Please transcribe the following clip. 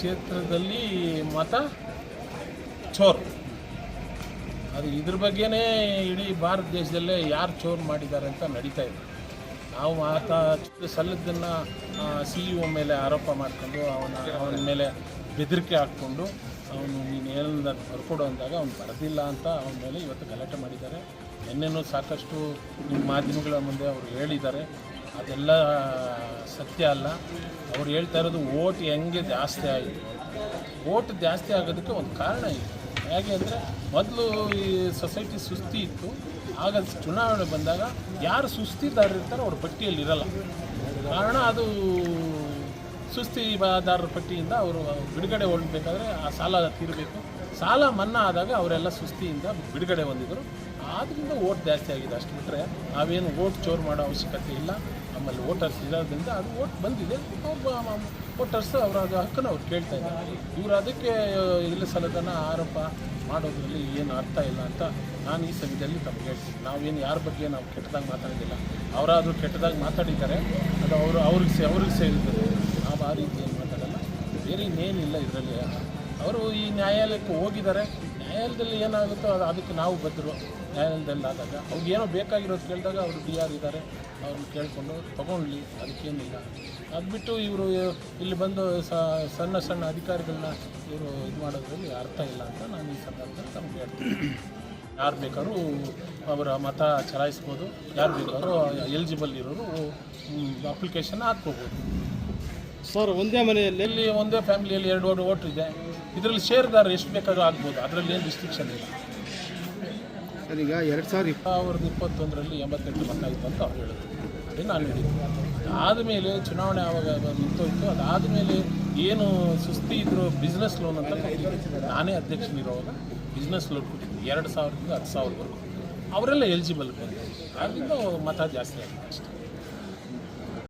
ಕ್ಷೇತ್ರದಲ್ಲಿ ಮತ ಚೋರ್. ಅದು ಇದ್ರ ಬಗ್ಗೆನೇ ಇಡೀ ಭಾರತ ದೇಶದಲ್ಲೇ ಯಾರು ಚೋರ್ ಮಾಡಿದ್ದಾರೆ ಅಂತ ನಡೀತಾ ಇದೆ. ನಾವು ಆತ ಸಲ್ಲದನ್ನು ಸಿ ಇ ಒ ಮೇಲೆ ಆರೋಪ ಮಾಡ್ಕೊಂಡು, ಅವನ ಅವನ ಮೇಲೆ ಬೆದರಿಕೆ ಹಾಕ್ಕೊಂಡು, ಅವನು ನೀನು ಏನನ್ನ ಬರ್ಕೊಡು ಅಂದಾಗ ಅವ್ನು ಬರೆದಿಲ್ಲ ಅಂತ ಅವನ ಮೇಲೆ ಇವತ್ತು ಗಲಾಟೆ ಮಾಡಿದ್ದಾರೆ. ನಿನ್ನೆನೂ ಸಾಕಷ್ಟು ಮಾಧ್ಯಮಗಳ ಮುಂದೆ ಅವರು ಹೇಳಿದ್ದಾರೆ. ಅದೆಲ್ಲ ಸತ್ಯ ಅಲ್ಲ. ಅವ್ರು ಹೇಳ್ತಾ ಇರೋದು ಓಟ್ ಹೆಂಗೆ ಜಾಸ್ತಿ ಆಯಿತು. ಓಟ್ ಜಾಸ್ತಿ ಆಗೋದಕ್ಕೆ ಒಂದು ಕಾರಣ ಇದೆ. ಹೇಗೆ ಅಂದರೆ ಮೊದಲು ಈ ಸೊಸೈಟಿ ಸುಸ್ತಿ ಇತ್ತು. ಆಗ ಚುನಾವಣೆ ಬಂದಾಗ ಯಾರು ಸುಸ್ತಿದಾರರಿರ್ತಾರೋ ಅವ್ರ ಪಟ್ಟಿಯಲ್ಲಿ ಇರಲ್ಲ. ಕಾರಣ ಅದು ಸುಸ್ತಿದಾರರ ಪಟ್ಟಿಯಿಂದ ಅವರು ಬಿಡುಗಡೆ ಹೊಂದಬೇಕಾದ್ರೆ ಆ ಸಾಲ ತೀರಬೇಕು. ಸಾಲ ಮನ್ನಾ ಆದಾಗ ಅವರೆಲ್ಲ ಸುಸ್ತಿಯಿಂದ ಬಿಡುಗಡೆ ಹೊಂದಿದ್ರು. ಆದ್ದರಿಂದ ಓಟ್ ಜಾಸ್ತಿ ಆಗಿದೆ. ಅಷ್ಟು ಬಿಟ್ಟರೆ ನಾವೇನು ಓಟ್ ಚೋರ್ ಮಾಡೋ ಅವಶ್ಯಕತೆ ಇಲ್ಲ. ನಮ್ಮಲ್ಲಿ ವೋಟರ್ಸ್ ಇರೋದ್ರಿಂದ ಅದು ಓಟ್ ಬಂದಿದೆ. ಒಬ್ಬ ವೋಟರ್ಸ್ ಅವರ ಹಕ್ಕನ್ನು ಅವ್ರು ಕೇಳ್ತಾ ಇದ್ದಾರೆ. ಇವರು ಅದಕ್ಕೆ ಇಲ್ಲ ಸಲದನ್ನ ಆರೋಪ ಮಾಡೋದ್ರಲ್ಲಿ ಏನು ಅರ್ಥ ಇಲ್ಲ ಅಂತ ನಾನು ಈ ಸಮಯದಲ್ಲಿ ತಮಗೆ ಹೇಳ್ತೀನಿ. ನಾವೇನು ಯಾರ ಬಗ್ಗೆ ನಾವು ಕೆಟ್ಟದಾಗ ಮಾತಾಡೋದಿಲ್ಲ. ಅವರಾದರೂ ಕೆಟ್ಟದಾಗ ಮಾತಾಡಿದ್ದಾರೆ. ಅದು ಅವರು, ಅವ್ರಿಗೆ ಸೇ, ಅವ್ರಿಗೆ ಸೇರಿದ್ದಾರೆ. ನಾವು ಆ ರೀತಿ ಏನು ಮಾತಾಡಲ್ಲ. ಬೇರೆ ಇನ್ನೇನಿಲ್ಲ ಇದರಲ್ಲಿ. ಅವರು ಈ ನ್ಯಾಯಾಲಯಕ್ಕೆ ಹೋಗಿದ್ದಾರೆ. ನ್ಯಾಯಾಲಯದಲ್ಲಿ ಏನಾಗುತ್ತೋ ಅದು ಅದಕ್ಕೆ ನಾವು ಬದ್ದರು ನ್ಯಾಯಾಲಯದಲ್ಲಿ ಆದಾಗ ಅವ್ರಿಗೆ ಏನೋ ಬೇಕಾಗಿರೋದು ಕೇಳಿದಾಗ ಅವರು ಡಿ ಆರ್ ಇದ್ದಾರೆ ಅವ್ರನ್ನ ಕೇಳಿಕೊಂಡು ತೊಗೊಂಡ್ಲಿ ಅದಕ್ಕೇನಿಲ್ಲ. ಅದು ಬಿಟ್ಟು ಇವರು ಇಲ್ಲಿ ಬಂದು ಸಣ್ಣ ಸಣ್ಣ ಅಧಿಕಾರಿಗಳನ್ನ ಇವರು ಇದು ಮಾಡೋದ್ರಲ್ಲಿ ಅರ್ಥ ಇಲ್ಲ ಅಂತ ನಾನು ಈ ಸಂದರ್ಭದಲ್ಲಿ ತಮಗೆ ಹೇಳ್ತೀನಿ. ಯಾರು ಬೇಕಾದ್ರೂ ಅವರ ಮತ ಚಲಾಯಿಸ್ಬೋದು ಯಾರು ಬೇಕಾದ್ರೂ ಎಲಿಜಿಬಲ್ ಇರೋರು ಅಪ್ಲಿಕೇಶನ್ ಹಾಕ್ಕೋಬೋದು. ಸರ್ ಒಂದೇ ಮನೆಯಲ್ಲಿ? ಇಲ್ಲಿ ಒಂದೇ ಫ್ಯಾಮಿಲಿಯಲ್ಲಿ ಎರಡು ಎರಡು ಓಟ್ರಿದೆ ಇದೆ. ಇದರಲ್ಲಿ ಶೇರ್ದಾರ ಎಷ್ಟು ಬೇಕಾದ್ರೂ ಆಗ್ಬೋದು. ಅದರಲ್ಲಿ ಏನು ರಿಸ್ಟ್ರಿಕ್ಷನ್ ಇಲ್ಲ. ಸರ್ ಈಗ ಎರಡು ಸಾವಿರ ಸಾವಿರದ ಇಪ್ಪತ್ತೊಂದರಲ್ಲಿ ಎಂಬತ್ತೆಂಟು ಮತ ಆಯಿತು ಅಂತ ಅವ್ರು ಹೇಳಿದ್ರು. ಅದೇ ನಾನು ಹೇಳಿದ್ದೆ. ಆದಮೇಲೆ ಚುನಾವಣೆ ಆವಾಗ ನಿಂತೋಯ್ತು. ಅದಾದಮೇಲೆ ಏನು ಸುಸ್ತಿ ಇದ್ರು ಬಿಸ್ನೆಸ್ ಲೋನ್ ಅಂತ. ನಾನೇ ಅಧ್ಯಕ್ಷನಿರುವಾಗ ಬಿಸ್ನೆಸ್ ಲೋನ್ ಕೊಟ್ಟಿದ್ದೆ. ಎರಡು ಸಾವಿರದಿಂದ ಹತ್ತು ಸಾವಿರವರೆಗೂ. ಅವರೆಲ್ಲ ಎಲಿಜಿಬಲ್ ಬಂದರು. ಆದ್ದರಿಂದ ಮತ ಜಾಸ್ತಿ ಆಗಿದೆ ಅಷ್ಟೇ.